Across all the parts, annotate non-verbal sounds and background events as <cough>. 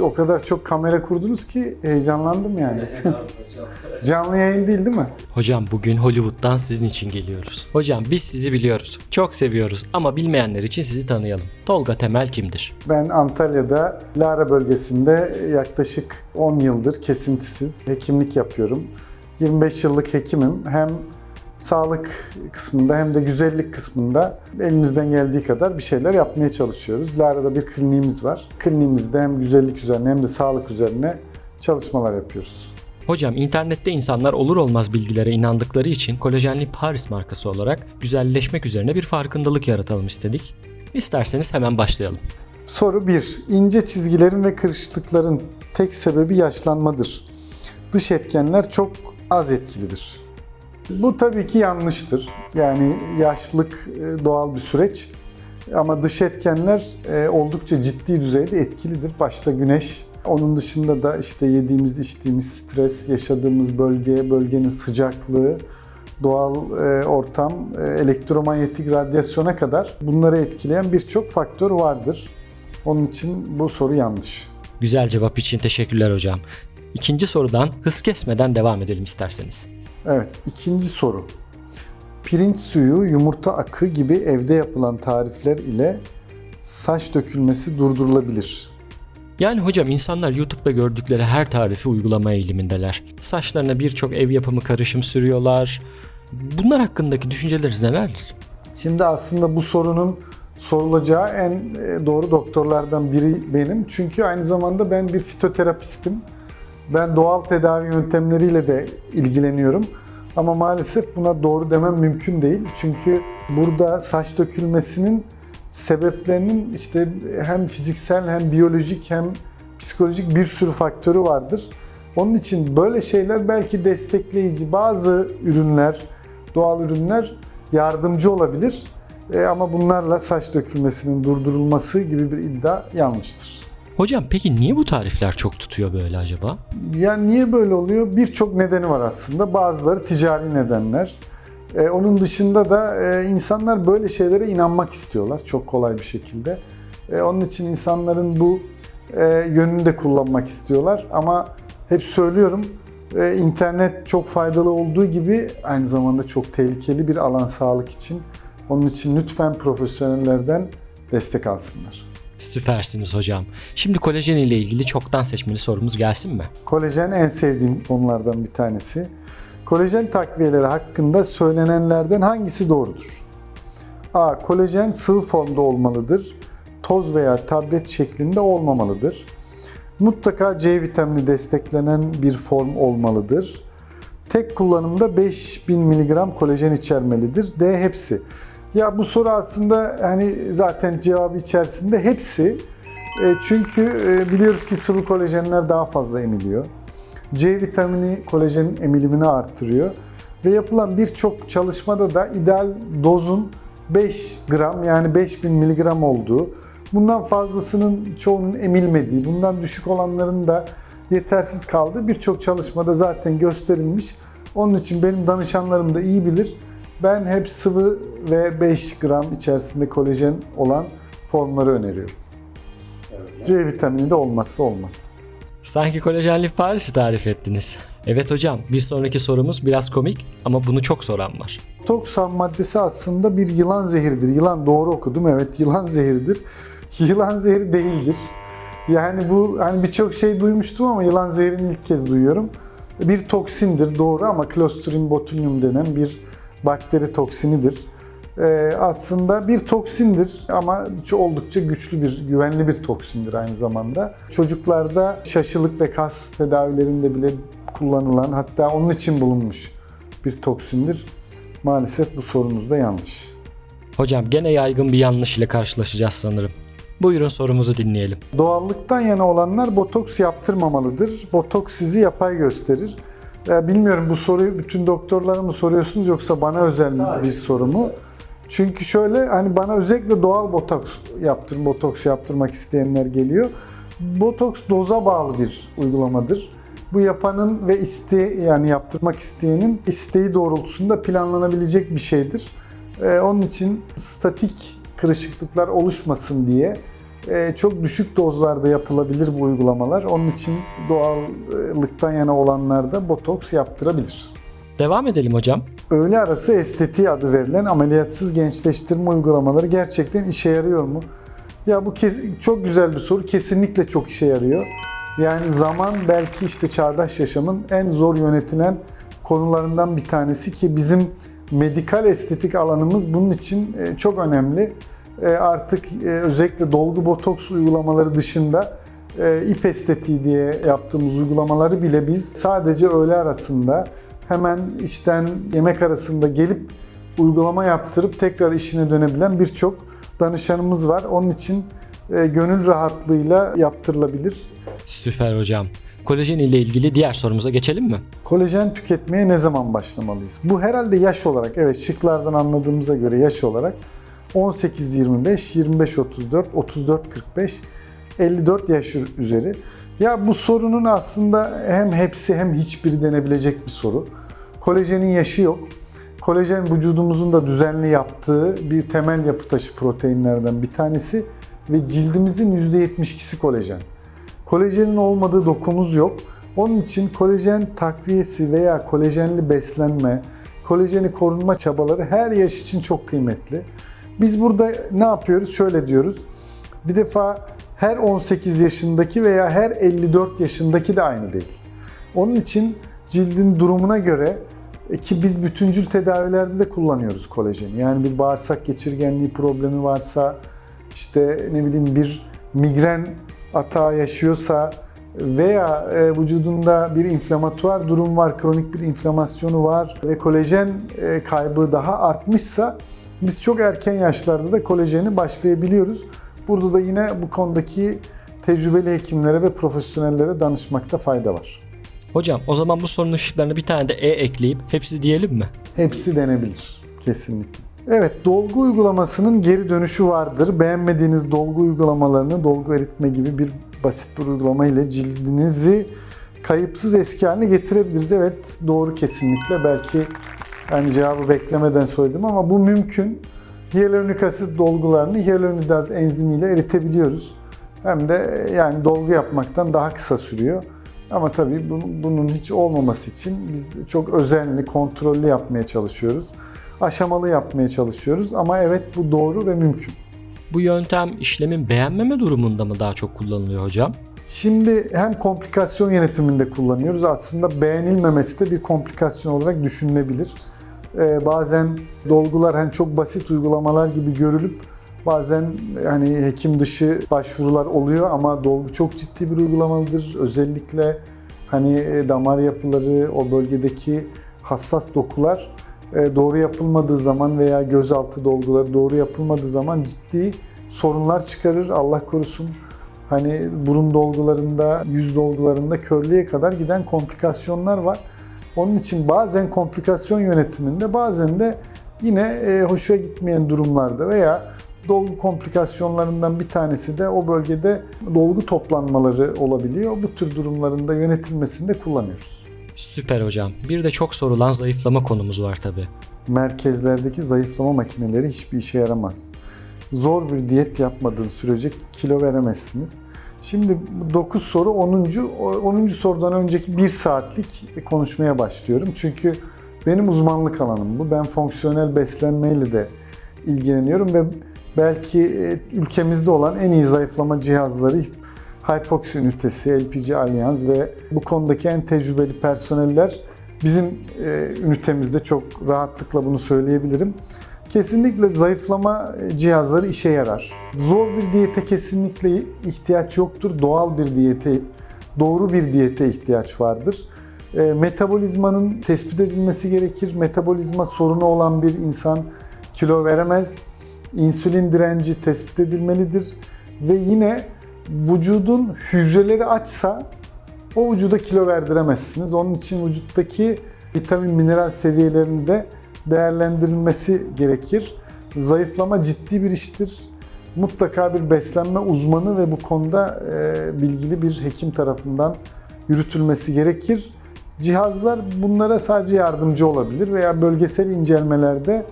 O kadar çok kamera kurdunuz ki heyecanlandım yani. <laughs> Canlı yayın değil değil mi? Hocam bugün Hollywood'dan sizin için geliyoruz. Hocam biz sizi biliyoruz. Çok seviyoruz ama bilmeyenler için sizi tanıyalım. Tolga Temel kimdir? Ben Antalya'da Lara bölgesinde yaklaşık 10 yıldır kesintisiz hekimlik yapıyorum. 25 yıllık hekimim. Hem sağlık kısmında hem de güzellik kısmında elimizden geldiği kadar bir şeyler yapmaya çalışıyoruz. Lara'da bir kliniğimiz var. Kliniğimizde hem güzellik üzerine hem de sağlık üzerine çalışmalar yapıyoruz. Hocam internette insanlar olur olmaz bilgilere inandıkları için kolajenli Paris markası olarak güzelleşmek üzerine bir farkındalık yaratalım istedik. İsterseniz hemen başlayalım. Soru 1. İnce çizgilerin ve kırışıklıkların tek sebebi yaşlanmadır. Dış etkenler çok az etkilidir. Bu tabii ki yanlıştır. Yani yaşlılık e, doğal bir süreç. Ama dış etkenler e, oldukça ciddi düzeyde etkilidir. Başta güneş, onun dışında da işte yediğimiz, içtiğimiz stres, yaşadığımız bölge, bölgenin sıcaklığı, doğal e, ortam, elektromanyetik radyasyona kadar bunları etkileyen birçok faktör vardır. Onun için bu soru yanlış. Güzel cevap için teşekkürler hocam. İkinci sorudan hız kesmeden devam edelim isterseniz. Evet, ikinci soru. Pirinç suyu, yumurta akı gibi evde yapılan tarifler ile saç dökülmesi durdurulabilir. Yani hocam insanlar YouTube'da gördükleri her tarifi uygulama eğilimindeler. Saçlarına birçok ev yapımı karışım sürüyorlar. Bunlar hakkındaki düşünceleriniz nelerdir? Şimdi aslında bu sorunun sorulacağı en e, doğru doktorlardan biri benim. Çünkü aynı zamanda ben bir fitoterapistim. Ben doğal tedavi yöntemleriyle de ilgileniyorum. Ama maalesef buna doğru demem mümkün değil. Çünkü burada saç dökülmesinin sebeplerinin işte hem fiziksel hem biyolojik hem psikolojik bir sürü faktörü vardır. Onun için böyle şeyler belki destekleyici bazı ürünler, doğal ürünler yardımcı olabilir. E, ama bunlarla saç dökülmesinin durdurulması gibi bir iddia yanlıştır. Hocam peki niye bu tarifler çok tutuyor böyle acaba? Yani niye böyle oluyor? Birçok nedeni var aslında. Bazıları ticari nedenler. Ee, onun dışında da e, insanlar böyle şeylere inanmak istiyorlar çok kolay bir şekilde. E, onun için insanların bu e, yönünü de kullanmak istiyorlar. Ama hep söylüyorum e, internet çok faydalı olduğu gibi aynı zamanda çok tehlikeli bir alan sağlık için. Onun için lütfen profesyonellerden destek alsınlar. Süpersiniz hocam. Şimdi kolajen ile ilgili çoktan seçmeli sorumuz gelsin mi? Kolajen en sevdiğim konulardan bir tanesi. Kolajen takviyeleri hakkında söylenenlerden hangisi doğrudur? A. Kolajen sıvı formda olmalıdır. Toz veya tablet şeklinde olmamalıdır. Mutlaka C vitamini desteklenen bir form olmalıdır. Tek kullanımda 5000 mg kolajen içermelidir. D. Hepsi. Ya bu soru aslında hani zaten cevabı içerisinde hepsi. E, çünkü e, biliyoruz ki sıvı kolajenler daha fazla emiliyor. C vitamini kolajenin emilimini artırıyor. Ve yapılan birçok çalışmada da ideal dozun 5 gram yani 5000 miligram olduğu, bundan fazlasının çoğunun emilmediği, bundan düşük olanların da yetersiz kaldığı birçok çalışmada zaten gösterilmiş. Onun için benim danışanlarım da iyi bilir. Ben hep sıvı ve 5 gram içerisinde kolajen olan formları öneriyorum. C vitamini de olmazsa olmaz. Sanki kolajenli Paris'i tarif ettiniz. Evet hocam bir sonraki sorumuz biraz komik ama bunu çok soran var. Botoks ham maddesi aslında bir yılan zehridir. Yılan doğru okudum evet yılan zehridir. <laughs> Yılan zehri değildir. Yani bu hani birçok şey duymuştum ama yılan zehrini ilk kez duyuyorum. Bir toksindir doğru ama Clostridium botulinum denen bir bakteri toksinidir. Ee, aslında bir toksindir ama oldukça güçlü bir, güvenli bir toksindir aynı zamanda. Çocuklarda şaşılık ve kas tedavilerinde bile kullanılan hatta onun için bulunmuş bir toksindir. Maalesef bu sorunuz da yanlış. Hocam gene yaygın bir yanlış ile karşılaşacağız sanırım. Buyurun sorumuzu dinleyelim. Doğallıktan yana olanlar botoks yaptırmamalıdır. Botoks sizi yapay gösterir. Ee, Bilmiyorum bu soruyu bütün doktorlara mı soruyorsunuz yoksa bana özel bir soru mu? Çünkü şöyle hani bana özellikle doğal botoks yaptır, botoks yaptırmak isteyenler geliyor. Botoks doza bağlı bir uygulamadır. Bu yapanın ve iste yani yaptırmak isteyenin isteği doğrultusunda planlanabilecek bir şeydir. Ee, onun için statik kırışıklıklar oluşmasın diye çok düşük dozlarda yapılabilir bu uygulamalar. Onun için doğallıktan yana olanlar da botoks yaptırabilir. Devam edelim hocam. Öğle arası estetiği adı verilen ameliyatsız gençleştirme uygulamaları gerçekten işe yarıyor mu? Ya bu çok güzel bir soru. Kesinlikle çok işe yarıyor. Yani zaman belki işte çağdaş yaşamın en zor yönetilen konularından bir tanesi ki bizim medikal estetik alanımız bunun için e, çok önemli. E, Artık e, özellikle dolgu botoks uygulamaları dışında e, ip estetiği diye yaptığımız uygulamaları bile biz sadece öğle arasında hemen işten yemek arasında gelip uygulama yaptırıp tekrar işine dönebilen birçok danışanımız var. Onun için gönül rahatlığıyla yaptırılabilir. Süper hocam. Kolajen ile ilgili diğer sorumuza geçelim mi? Kolajen tüketmeye ne zaman başlamalıyız? Bu herhalde yaş olarak, evet şıklardan anladığımıza göre yaş olarak 18-25, 25-34, 34-45, 54 yaş üzeri. Ya bu sorunun aslında hem hepsi hem hiçbiri denebilecek bir soru. Kolajenin yaşı yok. Kolajen vücudumuzun da düzenli yaptığı bir temel yapı taşı proteinlerden bir tanesi ve cildimizin %72'si kolajen. Kolajenin olmadığı dokumuz yok. Onun için kolajen takviyesi veya kolajenli beslenme, kolajeni korunma çabaları her yaş için çok kıymetli. Biz burada ne yapıyoruz? Şöyle diyoruz. Bir defa her 18 yaşındaki veya her 54 yaşındaki de aynı değil. Onun için cildin durumuna göre e, ki biz bütüncül tedavilerde de kullanıyoruz kolajeni. Yani bir bağırsak geçirgenliği problemi varsa, işte ne bileyim bir migren atağı yaşıyorsa veya e, vücudunda bir inflamatuar durum var, kronik bir inflamasyonu var ve kolajen e, kaybı daha artmışsa biz çok erken yaşlarda da kolajeni başlayabiliyoruz. Burada da yine bu konudaki tecrübeli hekimlere ve profesyonellere danışmakta fayda var. Hocam o zaman bu sorunun ışıklarına bir tane de E ekleyip hepsi diyelim mi? Hepsi denebilir. Kesinlikle. Evet, dolgu uygulamasının geri dönüşü vardır. Beğenmediğiniz dolgu uygulamalarını dolgu eritme gibi bir basit bir uygulama ile cildinizi kayıpsız eski haline getirebiliriz. Evet, doğru kesinlikle. Belki yani cevabı beklemeden söyledim ama bu mümkün. Hyaluronik asit dolgularını hyaluronidaz enzimiyle eritebiliyoruz. Hem de yani dolgu yapmaktan daha kısa sürüyor. Ama tabii bunun, bunun hiç olmaması için biz çok özenli, kontrollü yapmaya çalışıyoruz. Aşamalı yapmaya çalışıyoruz ama evet bu doğru ve mümkün. Bu yöntem işlemin beğenmeme durumunda mı daha çok kullanılıyor hocam? Şimdi hem komplikasyon yönetiminde kullanıyoruz. Aslında beğenilmemesi de bir komplikasyon olarak düşünülebilir. Ee, bazen dolgular hani çok basit uygulamalar gibi görülüp bazen hani hekim dışı başvurular oluyor ama dolgu çok ciddi bir uygulamalıdır. Özellikle hani e, damar yapıları, o bölgedeki hassas dokular e, doğru yapılmadığı zaman veya gözaltı dolguları doğru yapılmadığı zaman ciddi sorunlar çıkarır. Allah korusun hani burun dolgularında, yüz dolgularında körlüğe kadar giden komplikasyonlar var. Onun için bazen komplikasyon yönetiminde bazen de yine e, hoşuna gitmeyen durumlarda veya dolgu komplikasyonlarından bir tanesi de o bölgede dolgu toplanmaları olabiliyor. Bu tür durumlarında yönetilmesinde kullanıyoruz. Süper hocam. Bir de çok sorulan zayıflama konumuz var tabi. Merkezlerdeki zayıflama makineleri hiçbir işe yaramaz. Zor bir diyet yapmadığın sürece kilo veremezsiniz. Şimdi 9 soru 10. 10. sorudan önceki 1 saatlik konuşmaya başlıyorum. Çünkü benim uzmanlık alanım bu. Ben fonksiyonel beslenmeyle de ilgileniyorum ve belki e, ülkemizde olan en iyi zayıflama cihazları Hypoxia ünitesi, LPG Allianz ve bu konudaki en tecrübeli personeller bizim e, ünitemizde çok rahatlıkla bunu söyleyebilirim. Kesinlikle zayıflama cihazları işe yarar. Zor bir diyete kesinlikle ihtiyaç yoktur. Doğal bir diyete, doğru bir diyete ihtiyaç vardır. E, metabolizmanın tespit edilmesi gerekir. Metabolizma sorunu olan bir insan kilo veremez. İnsülin direnci tespit edilmelidir. Ve yine vücudun hücreleri açsa o vücuda kilo verdiremezsiniz. Onun için vücuttaki vitamin, mineral seviyelerini de değerlendirilmesi gerekir. Zayıflama ciddi bir iştir. Mutlaka bir beslenme uzmanı ve bu konuda e, bilgili bir hekim tarafından yürütülmesi gerekir. Cihazlar bunlara sadece yardımcı olabilir veya bölgesel incelmelerde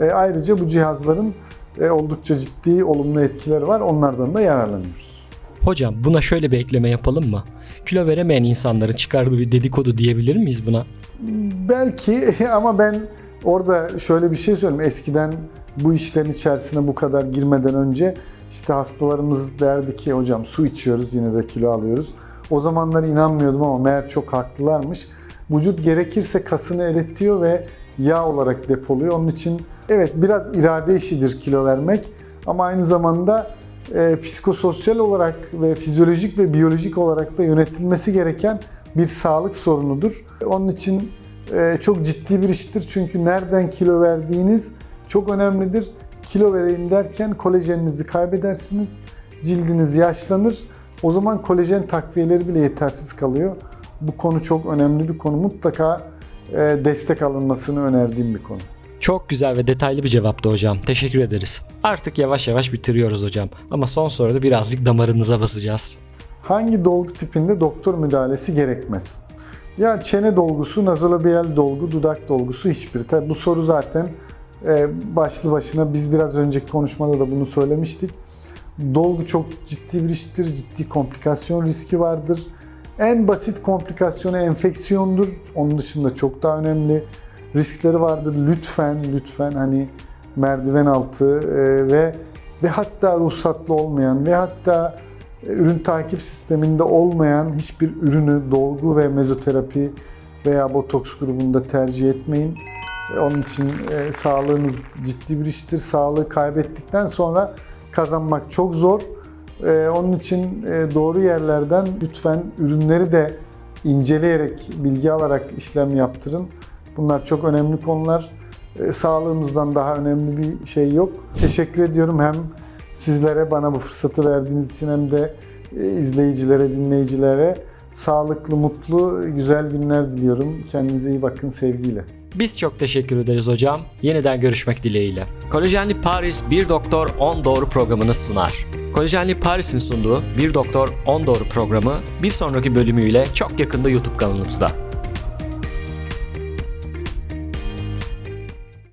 e, ayrıca bu cihazların e, oldukça ciddi olumlu etkileri var. Onlardan da yararlanıyoruz. Hocam buna şöyle bir ekleme yapalım mı? Kilo veremeyen insanların çıkardığı bir dedikodu diyebilir miyiz buna? Belki <laughs> ama ben orada şöyle bir şey söyleyeyim. Eskiden bu işlerin içerisine bu kadar girmeden önce işte hastalarımız derdi ki hocam su içiyoruz yine de kilo alıyoruz. O zamanlar inanmıyordum ama meğer çok haklılarmış. Vücut gerekirse kasını eritiyor ve yağ olarak depoluyor. Onun için evet biraz irade işidir kilo vermek ama aynı zamanda e, psikososyal olarak ve fizyolojik ve biyolojik olarak da yönetilmesi gereken bir sağlık sorunudur. Onun için çok ciddi bir iştir çünkü nereden kilo verdiğiniz çok önemlidir. Kilo vereyim derken kolajeninizi kaybedersiniz, cildiniz yaşlanır. O zaman kolajen takviyeleri bile yetersiz kalıyor. Bu konu çok önemli bir konu. Mutlaka e, destek alınmasını önerdiğim bir konu. Çok güzel ve detaylı bir cevaptı hocam. Teşekkür ederiz. Artık yavaş yavaş bitiriyoruz hocam. Ama son soruda birazcık damarınıza basacağız. Hangi dolgu tipinde doktor müdahalesi gerekmez? Ya çene dolgusu, nazolabiyal dolgu, dudak dolgusu hiçbiri. Tabi bu soru zaten e, başlı başına biz biraz önceki konuşmada da bunu söylemiştik. Dolgu çok ciddi bir iştir, ciddi komplikasyon riski vardır. En basit komplikasyonu enfeksiyondur. Onun dışında çok daha önemli riskleri vardır. Lütfen, lütfen hani merdiven altı e, ve ve hatta ruhsatlı olmayan ve hatta ürün takip sisteminde olmayan hiçbir ürünü dolgu ve mezoterapi veya botoks grubunda tercih etmeyin. E, Onun için e, sağlığınız ciddi bir iştir. Sağlığı kaybettikten sonra kazanmak çok zor. E, onun için e, doğru yerlerden lütfen ürünleri de inceleyerek, bilgi alarak işlem yaptırın. Bunlar çok önemli konular. E, sağlığımızdan daha önemli bir şey yok. Teşekkür ediyorum hem sizlere bana bu fırsatı verdiğiniz için hem de e, izleyicilere, dinleyicilere sağlıklı, mutlu, güzel günler diliyorum. Kendinize iyi bakın sevgiyle. Biz çok teşekkür ederiz hocam. Yeniden görüşmek dileğiyle. Kolajenli Paris Bir Doktor 10 Doğru programını sunar. Kolajenli Paris'in sunduğu Bir Doktor 10 Doğru programı bir sonraki bölümüyle çok yakında YouTube kanalımızda.